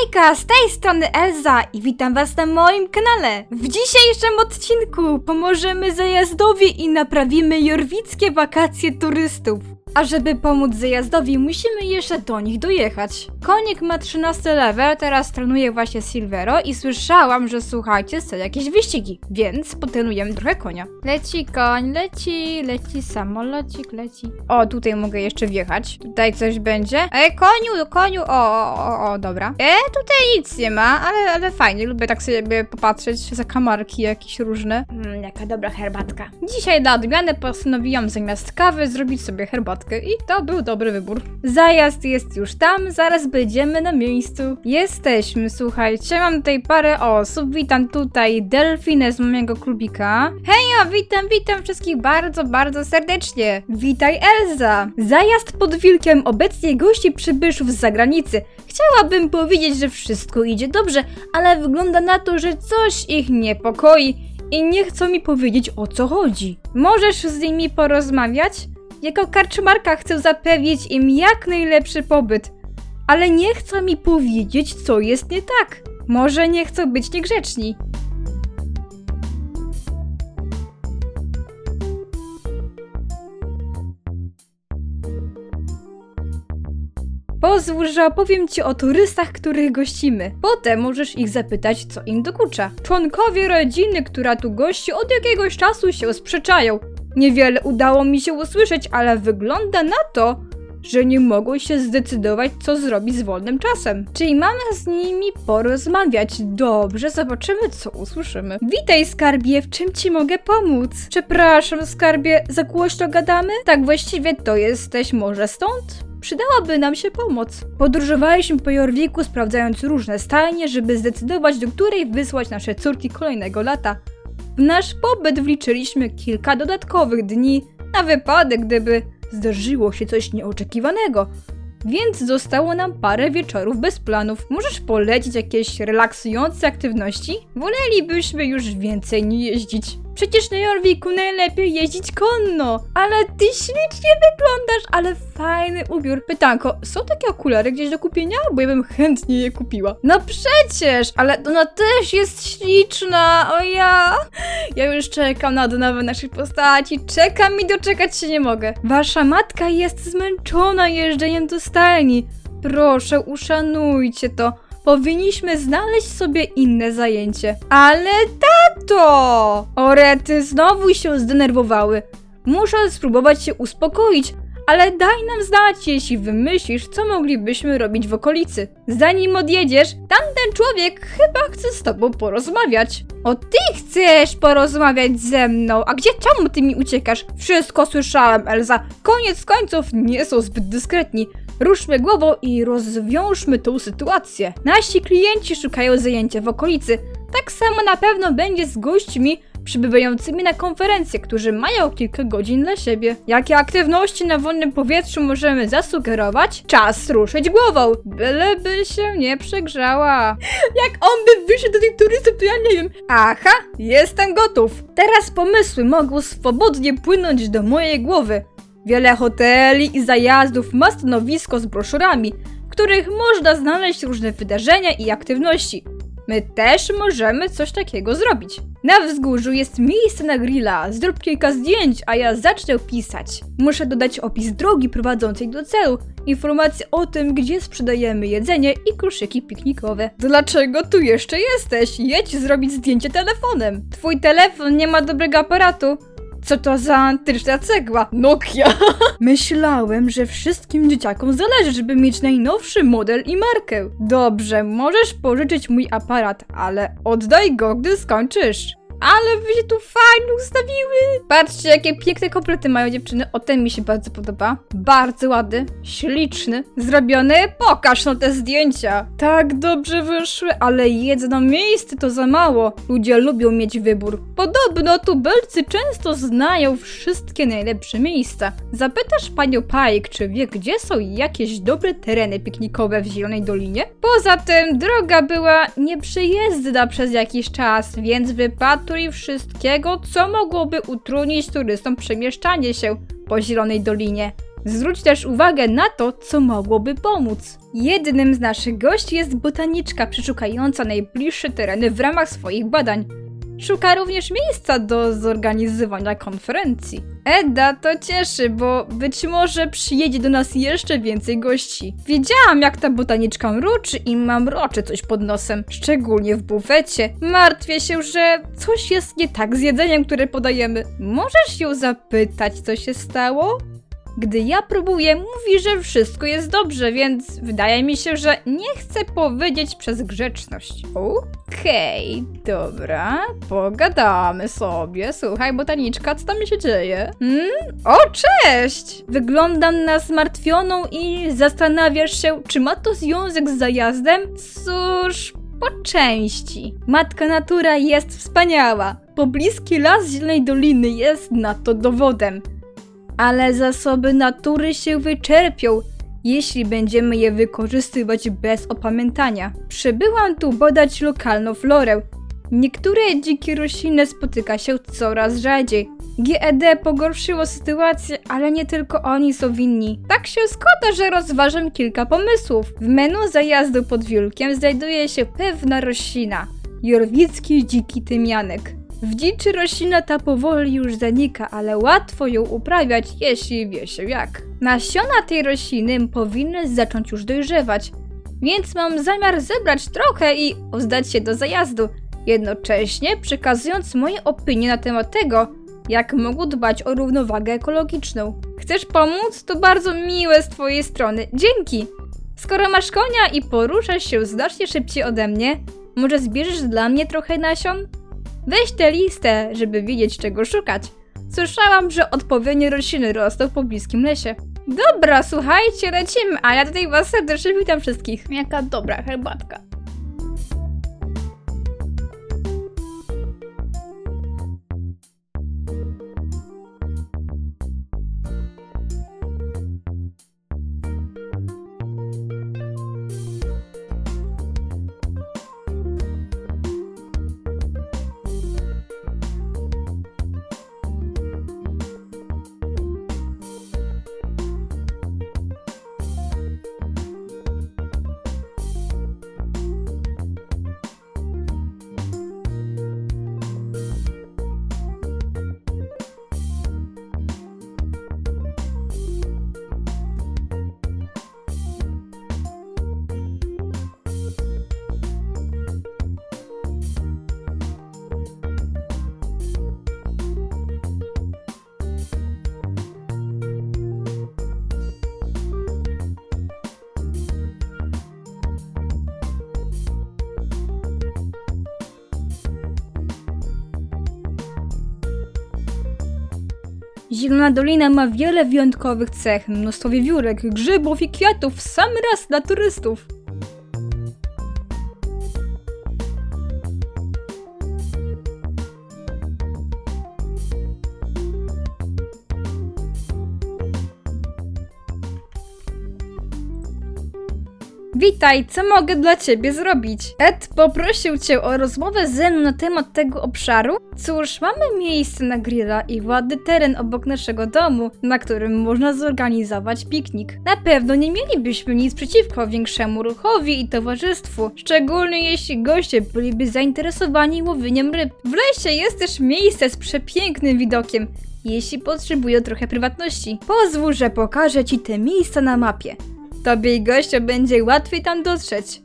Hejka, z tej strony Elza i witam was na moim kanale. W dzisiejszym odcinku pomożemy zajazdowi i naprawimy jorwickie wakacje turystów. A żeby pomóc zajazdowi, musimy jeszcze do nich dojechać. Konik ma 13 level, teraz trenuje właśnie Silvero i słyszałam, że słuchajcie, są jakieś wyścigi, więc potrenujemy trochę konia. Leci koń, leci, leci samolocik, leci. O, tutaj mogę jeszcze wjechać. Tutaj coś będzie. Ej, koniu, koniu, o, o, o, o dobra. E, tutaj nic nie ma, ale, ale fajnie, lubię tak sobie popatrzeć za kamarki jakieś różne. Mm, jaka dobra herbatka. Dzisiaj dla odmiany postanowiłam zamiast kawy zrobić sobie herbatkę i to był dobry wybór. Zajazd jest już tam, zaraz będziemy na miejscu. Jesteśmy, słuchajcie, mam tutaj parę osób. Witam tutaj Delfinę z mojego klubika. Hejo, witam, witam wszystkich bardzo, bardzo serdecznie. Witaj Elza. Zajazd pod wilkiem obecnie gości przybyszów z zagranicy. Chciałabym powiedzieć, że wszystko idzie dobrze, ale wygląda na to, że coś ich niepokoi i nie chcą mi powiedzieć o co chodzi. Możesz z nimi porozmawiać? Jako karczmarka chcę zapewnić im jak najlepszy pobyt, ale nie chcą mi powiedzieć, co jest nie tak. Może nie chcą być niegrzeczni. Pozwól, że opowiem Ci o turystach, których gościmy. Potem możesz ich zapytać, co im dokucza. Członkowie rodziny, która tu gości, od jakiegoś czasu się sprzeczają. Niewiele udało mi się usłyszeć, ale wygląda na to, że nie mogą się zdecydować, co zrobić z wolnym czasem. Czyli mamy z nimi porozmawiać. Dobrze, zobaczymy, co usłyszymy. Witaj, skarbie, w czym ci mogę pomóc? Przepraszam, skarbie, za głośno gadamy? Tak właściwie to jesteś może stąd? Przydałaby nam się pomoc. Podróżowaliśmy po Jorwiku, sprawdzając różne stajnie, żeby zdecydować, do której wysłać nasze córki kolejnego lata. W nasz pobyt wliczyliśmy kilka dodatkowych dni na wypadek, gdyby zdarzyło się coś nieoczekiwanego. Więc zostało nam parę wieczorów bez planów. Możesz polecić jakieś relaksujące aktywności? Wolelibyśmy już więcej nie jeździć. Przecież na Jorwiku najlepiej jeździć konno. Ale ty ślicznie wyglądasz, ale fajny ubiór. Pytanko, są takie okulary gdzieś do kupienia? Bo ja bym chętnie je kupiła. No przecież, ale ona też jest śliczna. O ja. Ja już czekam na odnowę naszych postaci. Czekam i doczekać się nie mogę. Wasza matka jest zmęczona jeżdżeniem do stajni. Proszę, uszanujcie to. Powinniśmy znaleźć sobie inne zajęcie. Ale tato! Orety znowu się zdenerwowały. Muszę spróbować się uspokoić, ale daj nam znać, jeśli wymyślisz, co moglibyśmy robić w okolicy. Zanim odjedziesz, tamten człowiek chyba chce z tobą porozmawiać. O ty chcesz porozmawiać ze mną, a gdzie czemu ty mi uciekasz? Wszystko słyszałem, Elza. Koniec końców nie są zbyt dyskretni. Ruszmy głową i rozwiążmy tą sytuację. Nasi klienci szukają zajęcia w okolicy. Tak samo na pewno będzie z gośćmi przybywającymi na konferencję, którzy mają kilka godzin dla siebie. Jakie aktywności na wolnym powietrzu możemy zasugerować? Czas ruszyć głową, byleby się nie przegrzała. Jak on by wyszedł do tych turystów, to ja nie wiem. Aha, jestem gotów. Teraz pomysły mogą swobodnie płynąć do mojej głowy. Wiele hoteli i zajazdów ma stanowisko z broszurami, w których można znaleźć różne wydarzenia i aktywności. My też możemy coś takiego zrobić. Na wzgórzu jest miejsce na grilla, zrób kilka zdjęć, a ja zacznę pisać. Muszę dodać opis drogi prowadzącej do celu, informacje o tym, gdzie sprzedajemy jedzenie i koszyki piknikowe. Dlaczego tu jeszcze jesteś? Jedź zrobić zdjęcie telefonem. Twój telefon nie ma dobrego aparatu. Co to za antyczna cegła? Nokia. Myślałem, że wszystkim dzieciakom zależy, żeby mieć najnowszy model i markę. Dobrze, możesz pożyczyć mój aparat, ale oddaj go, gdy skończysz. Ale wy się tu fajnie ustawiły! Patrzcie, jakie piękne komplety mają dziewczyny. O, ten mi się bardzo podoba. Bardzo ładny, śliczny, zrobiony. Pokaż no te zdjęcia. Tak dobrze wyszły, ale jedno miejsce to za mało. Ludzie lubią mieć wybór. Podobno tubelcy często znają wszystkie najlepsze miejsca. Zapytasz panią Pajek, czy wie, gdzie są jakieś dobre tereny piknikowe w Zielonej Dolinie? Poza tym droga była nieprzejezdna przez jakiś czas, więc wypatruj wszystkiego, co mogłoby utrudnić turystom przemieszczanie się po Zielonej Dolinie. Zwróć też uwagę na to, co mogłoby pomóc. Jednym z naszych gości jest botaniczka przeszukająca najbliższe tereny w ramach swoich badań. Szuka również miejsca do zorganizowania konferencji. Eda to cieszy, bo być może przyjedzie do nas jeszcze więcej gości. Wiedziałam, jak ta botaniczka mruczy i ma mroczy coś pod nosem, szczególnie w bufecie. Martwię się, że coś jest nie tak z jedzeniem, które podajemy. Możesz ją zapytać, co się stało? Gdy ja próbuję, mówi, że wszystko jest dobrze, więc wydaje mi się, że nie chce powiedzieć przez grzeczność. Okej, dobra, pogadamy sobie. Słuchaj, botaniczka, co tam się dzieje? Hmm? O, cześć! Wyglądam na zmartwioną i zastanawiasz się, czy ma to związek z zajazdem? Cóż, po części. Matka natura jest wspaniała. Pobliski las Zielonej Doliny jest na to dowodem ale zasoby natury się wyczerpią, jeśli będziemy je wykorzystywać bez opamiętania. Przybyłam tu badać lokalną florę. Niektóre dzikie rośliny spotyka się coraz rzadziej. GED pogorszyło sytuację, ale nie tylko oni są winni. Tak się składa, że rozważam kilka pomysłów. W menu zajazdu pod Wielkiem znajduje się pewna roślina. Jorwicki dziki tymianek. W dziczy roślina ta powoli już zanika, ale łatwo ją uprawiać, jeśli wie się jak. Nasiona tej rośliny powinny zacząć już dojrzewać, więc mam zamiar zebrać trochę i oddać się do zajazdu, jednocześnie przekazując moje opinie na temat tego, jak mogą dbać o równowagę ekologiczną. Chcesz pomóc? To bardzo miłe z twojej strony. Dzięki! Skoro masz konia i poruszasz się znacznie szybciej ode mnie, może zbierzesz dla mnie trochę nasion? Weź tę listę, żeby wiedzieć czego szukać. Słyszałam, że odpowiednie rośliny rosną w pobliskim lesie. Dobra, słuchajcie, lecimy, a ja tutaj was serdecznie witam wszystkich. Jaka dobra herbatka. Zielona Dolina ma wiele wyjątkowych cech, mnóstwo wiewiórek, grzybów i kwiatów, sam raz dla turystów. Witaj, co mogę dla ciebie zrobić? Ed poprosił cię o rozmowę ze mną na temat tego obszaru? Cóż, mamy miejsce na grilla i ładny teren obok naszego domu, na którym można zorganizować piknik. Na pewno nie mielibyśmy nic przeciwko większemu ruchowi i towarzystwu, szczególnie jeśli goście byliby zainteresowani łowieniem ryb. W lesie jest też miejsce z przepięknym widokiem, jeśli potrzebują trochę prywatności. Pozwól, że pokażę ci te miejsca na mapie. Tobie i gościa będzie łatwiej tam dotrzeć.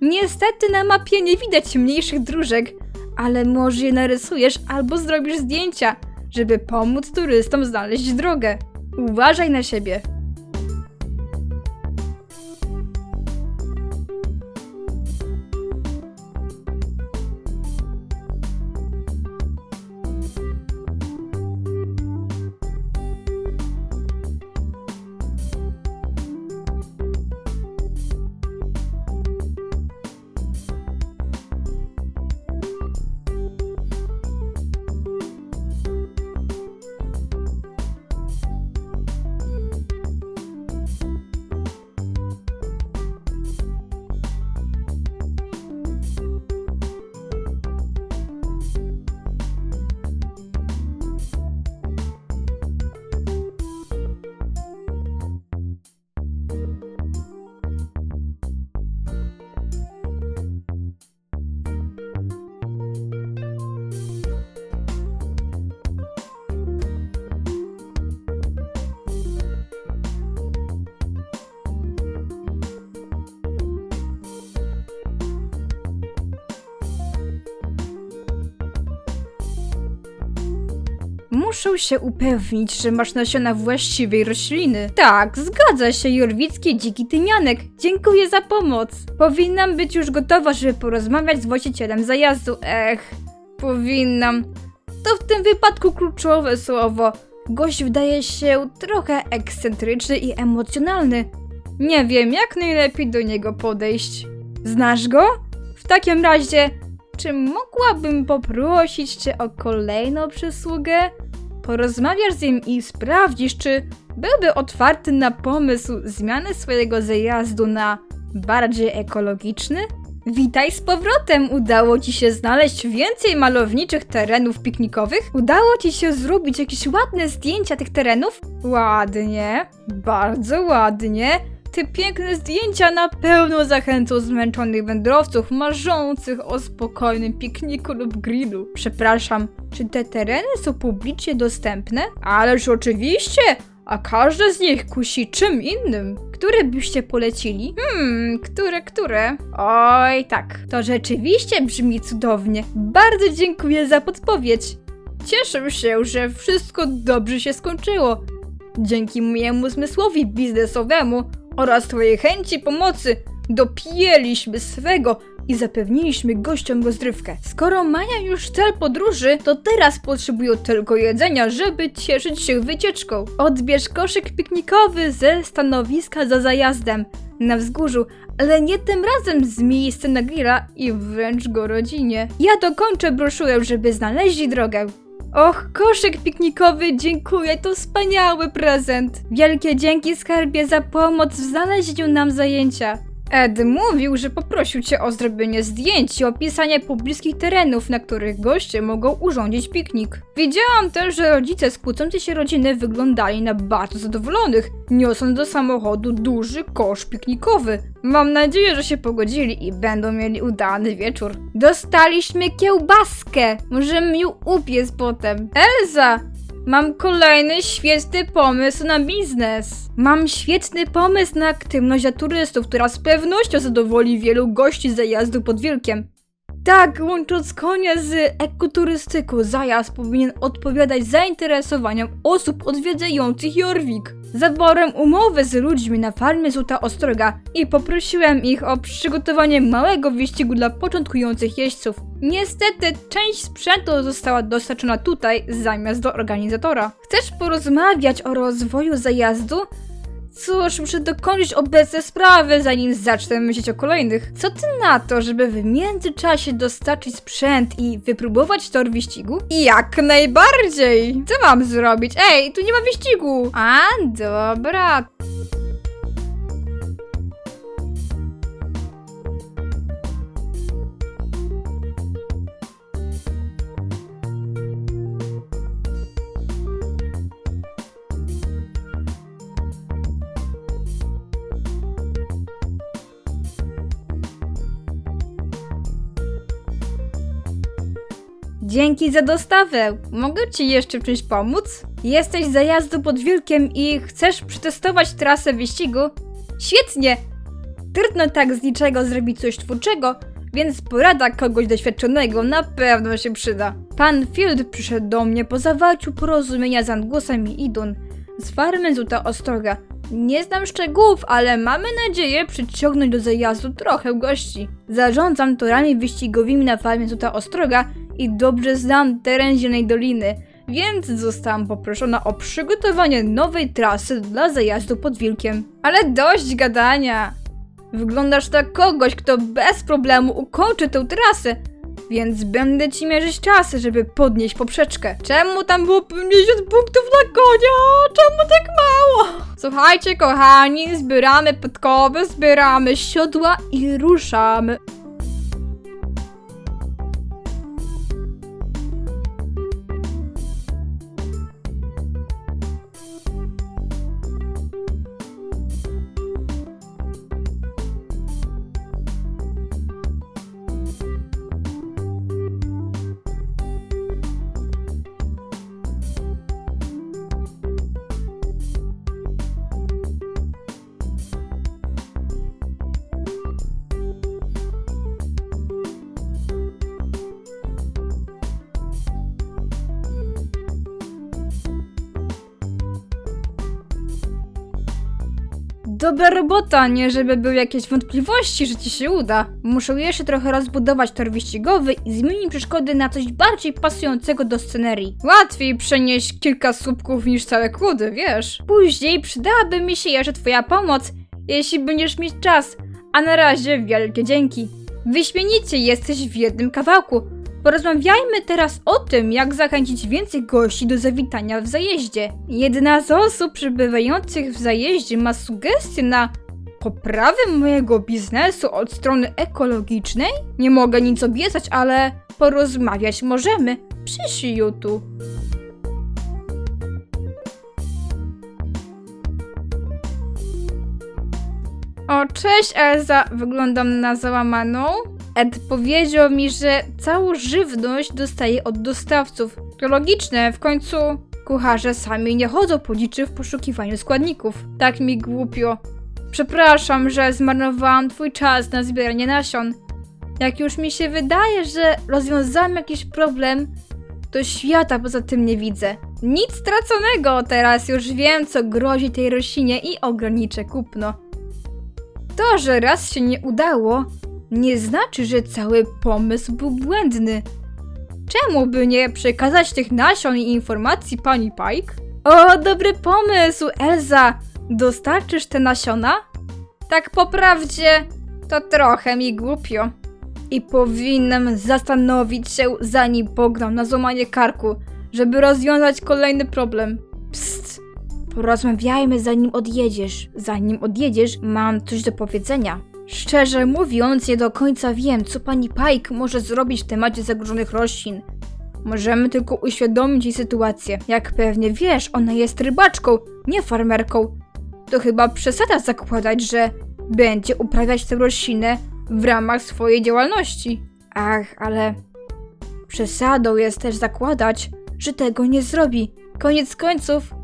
Niestety na mapie nie widać mniejszych dróżek, ale może je narysujesz albo zrobisz zdjęcia, żeby pomóc turystom znaleźć drogę. Uważaj na siebie. Muszę się upewnić, że masz nasiona właściwej rośliny. Tak, zgadza się, jorwicki dziki tymianek. Dziękuję za pomoc. Powinnam być już gotowa, żeby porozmawiać z właścicielem zajazdu. Ech, powinnam. To w tym wypadku kluczowe słowo. Gość wydaje się trochę ekscentryczny i emocjonalny. Nie wiem, jak najlepiej do niego podejść. Znasz go? W takim razie, czy mogłabym poprosić cię o kolejną przysługę? Porozmawiasz z nim i sprawdzisz, czy byłby otwarty na pomysł zmiany swojego zajazdu na bardziej ekologiczny? Witaj z powrotem! Udało ci się znaleźć więcej malowniczych terenów piknikowych? Udało ci się zrobić jakieś ładne zdjęcia tych terenów? Ładnie, bardzo ładnie. Te piękne zdjęcia na pewno zachęcą zmęczonych wędrowców marzących o spokojnym pikniku lub grillu. Przepraszam, czy te tereny są publicznie dostępne? Ależ oczywiście! A każde z nich kusi czym innym. Które byście polecili? Hmm, które, które? Oj, tak. To rzeczywiście brzmi cudownie. Bardzo dziękuję za podpowiedź. Cieszę się, że wszystko dobrze się skończyło. Dzięki mojemu zmysłowi biznesowemu oraz Twojej chęci pomocy dopięliśmy swego i zapewniliśmy gościom rozrywkę. Skoro mają już cel podróży, to teraz potrzebują tylko jedzenia, żeby cieszyć się wycieczką. Odbierz koszyk piknikowy ze stanowiska za zajazdem na wzgórzu, ale nie tym razem z miejsca na grilla i wręcz go rodzinie. Ja dokończę broszurę, żeby znaleźli drogę. Och, koszyk piknikowy, dziękuję, to wspaniały prezent. Wielkie dzięki skarbie za pomoc w znalezieniu nam zajęcia. Ed mówił, że poprosił cię o zrobienie zdjęć i opisanie pobliskich terenów, na których goście mogą urządzić piknik. Wiedziałam też, że rodzice z kłócącej się rodziny wyglądali na bardzo zadowolonych, niosąc do samochodu duży kosz piknikowy. Mam nadzieję, że się pogodzili i będą mieli udany wieczór. Dostaliśmy kiełbaskę! Możemy ją upiec potem. Elza! Mam kolejny świetny pomysł na biznes. Mam świetny pomysł na aktywność dla turystów, która z pewnością zadowoli wielu gości z zajazdu pod Wilkiem. Tak, łącząc konia z ekoturystyką, zajazd powinien odpowiadać zainteresowaniom osób odwiedzających Jorwik. Zawarłem umowę z ludźmi na farmie Złota Ostroga i poprosiłem ich o przygotowanie małego wyścigu dla początkujących jeźdźców. Niestety, część sprzętu została dostarczona tutaj zamiast do organizatora. Chcesz porozmawiać o rozwoju zajazdu? Cóż, muszę dokończyć obecne sprawy, zanim zacznę myśleć o kolejnych. Co ty na to, żeby w międzyczasie dostarczyć sprzęt i wypróbować tor wyścigu? Jak najbardziej! Co mam zrobić? Ej, tu nie ma wyścigu! A, dobra. Dzięki za dostawę. Mogę ci jeszcze w czymś pomóc? Jesteś z zajazdu pod Wilkiem i chcesz przetestować trasę wyścigu? Świetnie! Trudno tak z niczego zrobić coś twórczego, więc porada kogoś doświadczonego na pewno się przyda. Pan Field przyszedł do mnie po zawarciu porozumienia z Angusem i Idun z farmy Zuta Ostroga. Nie znam szczegółów, ale mamy nadzieję przyciągnąć do zajazdu trochę gości. Zarządzam torami wyścigowymi na farmie Zuta Ostroga i dobrze znam teren Zielonej Doliny, więc zostałam poproszona o przygotowanie nowej trasy dla zajazdu pod Wilkiem. Ale dość gadania! Wyglądasz na kogoś, kto bez problemu ukończy tę trasę, więc będę ci mierzyć czasy, żeby podnieść poprzeczkę. Czemu tam było 50 punktów na konia? Czemu tak mało? Słuchajcie, kochani, zbieramy podkowy, zbieramy siodła i ruszamy. Dobra robota, nie żeby były jakieś wątpliwości, że ci się uda. Muszę jeszcze trochę rozbudować tor wyścigowy i zmienić przeszkody na coś bardziej pasującego do scenerii. Łatwiej przenieść kilka słupków niż całe kłody, wiesz. Później przydałaby mi się jeszcze twoja pomoc, jeśli będziesz mieć czas. A na razie wielkie dzięki. Wyśmienicie jesteś w jednym kawałku. Porozmawiajmy teraz o tym, jak zachęcić więcej gości do zawitania w zajeździe. Jedna z osób przybywających w zajeździe ma sugestie na poprawę mojego biznesu od strony ekologicznej. Nie mogę nic obiecać, ale porozmawiać możemy. Przyszli tu. O, cześć Elza, wyglądam na załamaną. Ed powiedział mi, że całą żywność dostaje od dostawców. To logiczne, w końcu kucharze sami nie chodzą po w poszukiwaniu składników. Tak mi głupio. Przepraszam, że zmarnowałam twój czas na zbieranie nasion. Jak już mi się wydaje, że rozwiązałam jakiś problem, to świata poza tym nie widzę. Nic straconego, teraz już wiem, co grozi tej roślinie i ograniczę kupno. To, że raz się nie udało, nie znaczy, że cały pomysł był błędny. Czemu by nie przekazać tych nasion i informacji pani Pike? O, dobry pomysł, Elza! Dostarczysz te nasiona? Tak po prawdzie, to trochę mi głupio. I powinnam zastanowić się, zanim pognam na złamanie karku, żeby rozwiązać kolejny problem. Psst! Porozmawiajmy zanim odjedziesz. Zanim odjedziesz, mam coś do powiedzenia. Szczerze mówiąc, nie do końca wiem, co pani Pike może zrobić w temacie zagrożonych roślin. Możemy tylko uświadomić jej sytuację. Jak pewnie wiesz, ona jest rybaczką, nie farmerką. To chyba przesada zakładać, że będzie uprawiać tę roślinę w ramach swojej działalności. Ach, ale przesadą jest też zakładać, że tego nie zrobi. Koniec końców,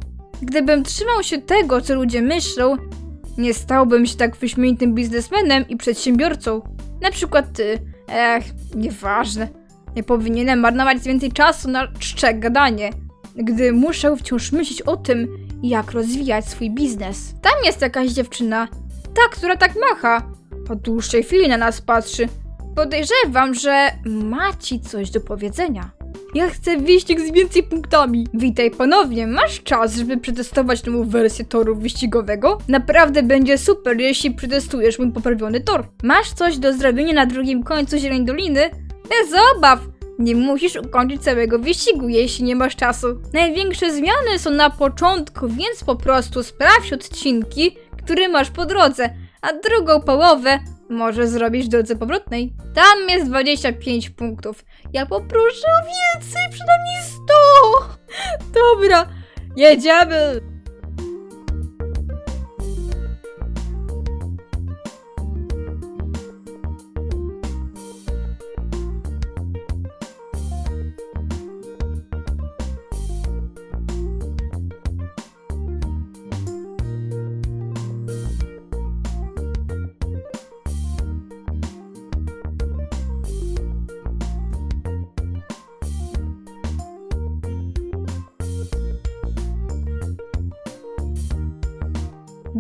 gdybym trzymał się tego, co ludzie myślą, nie stałbym się tak wyśmienitym biznesmenem i przedsiębiorcą. Na przykład ty. Ech, nieważne. Nie powinienem marnować więcej czasu na czcze gadanie, gdy muszę wciąż myśleć o tym, jak rozwijać swój biznes. Tam jest jakaś dziewczyna, ta, która tak macha. Po dłuższej chwili na nas patrzy. Podejrzewam, że ma ci coś do powiedzenia. Ja chcę wyścig z więcej punktami. Witaj ponownie, masz czas, żeby przetestować nową wersję toru wyścigowego? Naprawdę będzie super, jeśli przetestujesz mój poprawiony tor. Masz coś do zrobienia na drugim końcu Zieleń Doliny? Bez obaw! Nie musisz ukończyć całego wyścigu, jeśli nie masz czasu. Największe zmiany są na początku, więc po prostu sprawdź odcinki, które masz po drodze, a drugą połowę może zrobić w drodze powrotnej. Tam jest 25 punktów. Ja poproszę o więcej, przynajmniej 100. Dobra, jedziemy.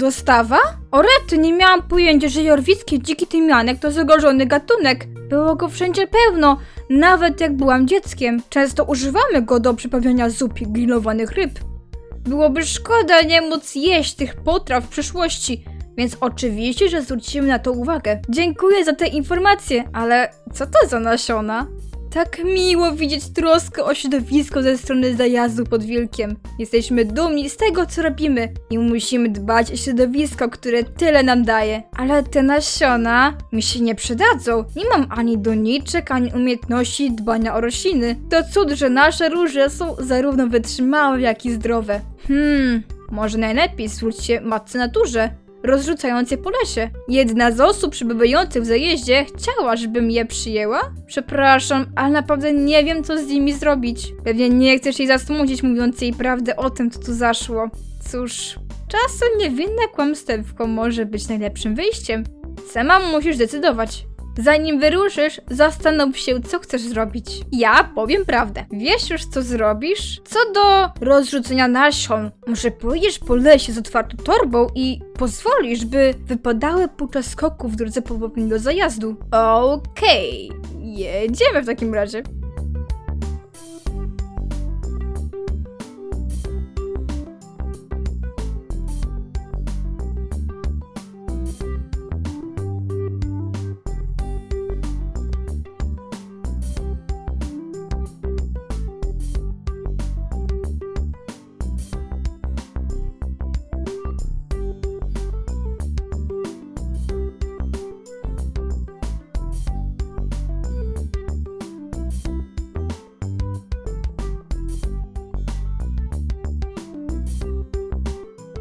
Dostawa? O rety, nie miałam pojęcia, że jorwicki dziki tymianek to zagrożony gatunek. Było go wszędzie pełno, nawet jak byłam dzieckiem. Często używamy go do przyprawiania zup i grillowanych ryb. Byłoby szkoda nie móc jeść tych potraw w przyszłości, więc oczywiście, że zwrócimy na to uwagę. Dziękuję za te informacje, ale co to za nasiona? Tak miło widzieć troskę o środowisko ze strony zajazdu pod Wilkiem. Jesteśmy dumni z tego, co robimy i musimy dbać o środowisko, które tyle nam daje. Ale te nasiona mi się nie przydadzą. Nie mam ani doniczek, ani umiejętności dbania o rośliny. To cud, że nasze róże są zarówno wytrzymałe, jak i zdrowe. Hmm, może najlepiej się matce naturze rozrzucając je po lesie. Jedna z osób przybywających w zajeździe chciała, żebym je przyjęła? Przepraszam, ale naprawdę nie wiem, co z nimi zrobić. Pewnie nie chcesz jej zasmucić, mówiąc jej prawdę o tym, co tu zaszło. Cóż, czasem niewinne kłamstewko może być najlepszym wyjściem. Sama musisz decydować. Zanim wyruszysz, zastanów się, co chcesz zrobić. Ja powiem prawdę. Wiesz już, co zrobisz? Co do rozrzucenia nasion, może pójdziesz po lesie z otwartą torbą i pozwolisz, by wypadały podczas skoku w drodze powrotnej do zajazdu. Okej, jedziemy w takim razie.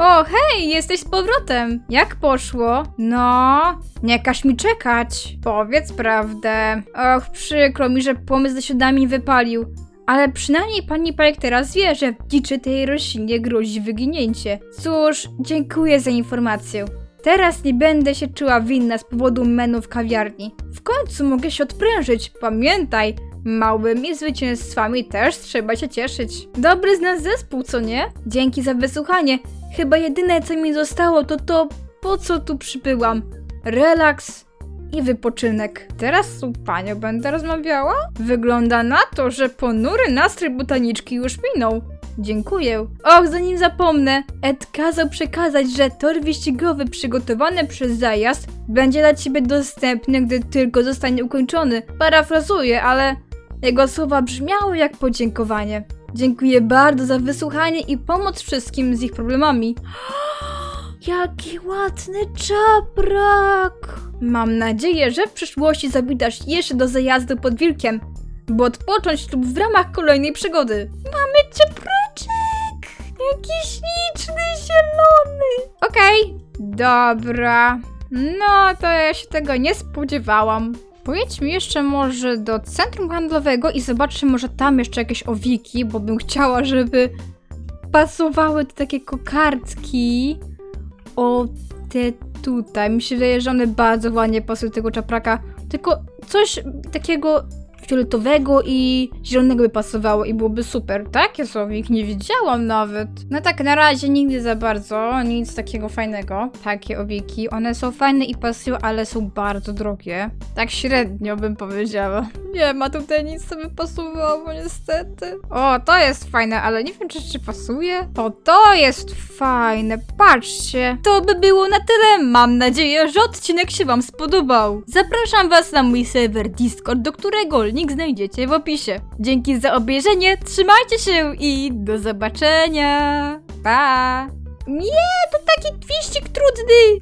O, hej, jesteś z powrotem. Jak poszło? No, nie każ mi czekać. Powiedz prawdę. Och, przykro mi, że pomysł ze siodami wypalił. Ale przynajmniej pani Pajek teraz wie, że w dziczy tej roślinie grozi wyginięcie. Cóż, dziękuję za informację. Teraz nie będę się czuła winna z powodu menu w kawiarni. W końcu mogę się odprężyć. Pamiętaj, małymi zwycięstwami też trzeba się cieszyć. Dobry z nas zespół, co nie? Dzięki za wysłuchanie. Chyba jedyne co mi zostało to to, po co tu przybyłam. Relaks i wypoczynek. Teraz z panią będę rozmawiała? Wygląda na to, że ponury nastrój botaniczki już minął. Dziękuję. Och, zanim zapomnę, Ed kazał przekazać, że tor wyścigowy przygotowany przez zajazd będzie dla ciebie dostępny, gdy tylko zostanie ukończony. Parafrazuję, ale jego słowa brzmiały jak podziękowanie. Dziękuję bardzo za wysłuchanie i pomoc wszystkim z ich problemami. Jaki ładny czaprak! Mam nadzieję, że w przyszłości zawitasz jeszcze do zajazdu pod wilkiem, by odpocząć lub w ramach kolejnej przygody. Mamy czepreczek! Jaki śliczny, zielony! Okej, dobra. No, to ja się tego nie spodziewałam. Pojedźmy jeszcze może do centrum handlowego i zobaczmy może tam jeszcze jakieś owiki, bo bym chciała, żeby pasowały te takie kokardki. O, te tutaj. Mi się wydaje, że one bardzo ładnie pasują do tego czapraka. Tylko coś takiego fioletowego i zielonego by pasowało i byłoby super. Takie słowik nie widziałam nawet. No tak, na razie nigdy za bardzo, nic takiego fajnego. Takie owiki, one są fajne i pasują, ale są bardzo drogie. Tak średnio bym powiedziała. Nie ma tutaj nic, co by pasowało, niestety. O, to jest fajne, ale nie wiem, czy, czy pasuje. O, to jest fajne, patrzcie. To by było na tyle. Mam nadzieję, że odcinek się wam spodobał. Zapraszam was na mój serwer Discord, do którego link znajdziecie w opisie. Dzięki za obejrzenie, trzymajcie się i do zobaczenia. Pa! Nie, to taki twiścik trudny.